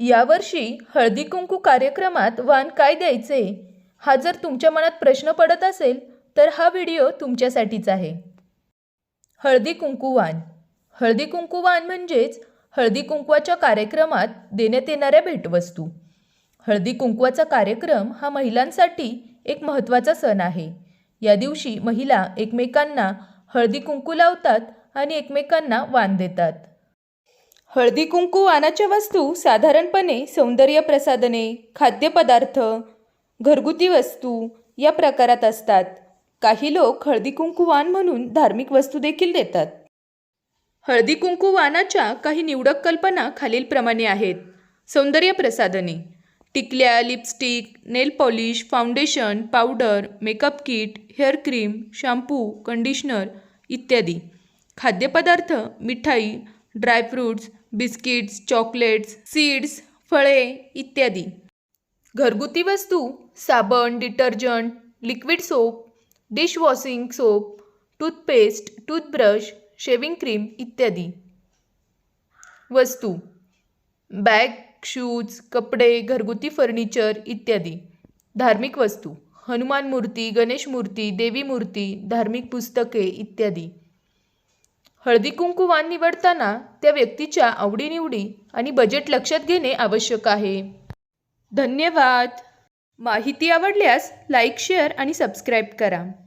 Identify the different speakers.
Speaker 1: यावर्षी हळदी कुंकू कार्यक्रमात वाण काय द्यायचे? हा जर तुमच्या मनात प्रश्न पडत असेल तर हा व्हिडिओ तुमच्यासाठीच आहे. हळदी कुंकू वाण हळदी कुंकू वाण म्हणजेच हळदी कुंकवाच्या कार्यक्रमात देण्यात येणाऱ्या भेटवस्तू. हळदी कुंकवाचा कार्यक्रम हा महिलांसाठी एक महत्त्वाचा सण आहे. या दिवशी महिला एकमेकांना हळदी कुंकू लावतात आणि एकमेकांना वाण देतात. हळदी कुंकू वाणाच्या वस्तू साधारणपणे सौंदर्य प्रसाधने खाद्यपदार्थ घरगुती वस्तू या प्रकारात असतात. काही लोक हळदी कुंकू वाण म्हणून धार्मिक वस्तू देखील देतात. हळदी कुंकू काही निवडक कल्पना खालीलप्रमाणे आहेत. सौंदर्य प्रसाधने टिकल्या lipstick nail polish foundation powder makeup kit hair cream shampoo conditioner इत्यादी. खाद्यपदार्थ मिठाई dry fruits biscuits chocolates seeds फळे इत्यादी. घरगुती वस्तू साबण detergent liquid soap dishwashing soap toothpaste toothbrush shaving cream इत्यादी. वस्तू बॅग शूज कपडे घरगुती फर्निचर इत्यादी. धार्मिक वस्तू हनुमान मूर्ती गणेश मूर्ती देवी मूर्ती धार्मिक पुस्तके इत्यादी. हळदी कुंकू वाण निवडताना त्या व्यक्तीच्या आवडीनिवडी आणि बजेट लक्षात घेणे आवश्यक आहे. धन्यवाद. माहिती आवडल्यास लाईक शेअर आणि सबस्क्राईब करा.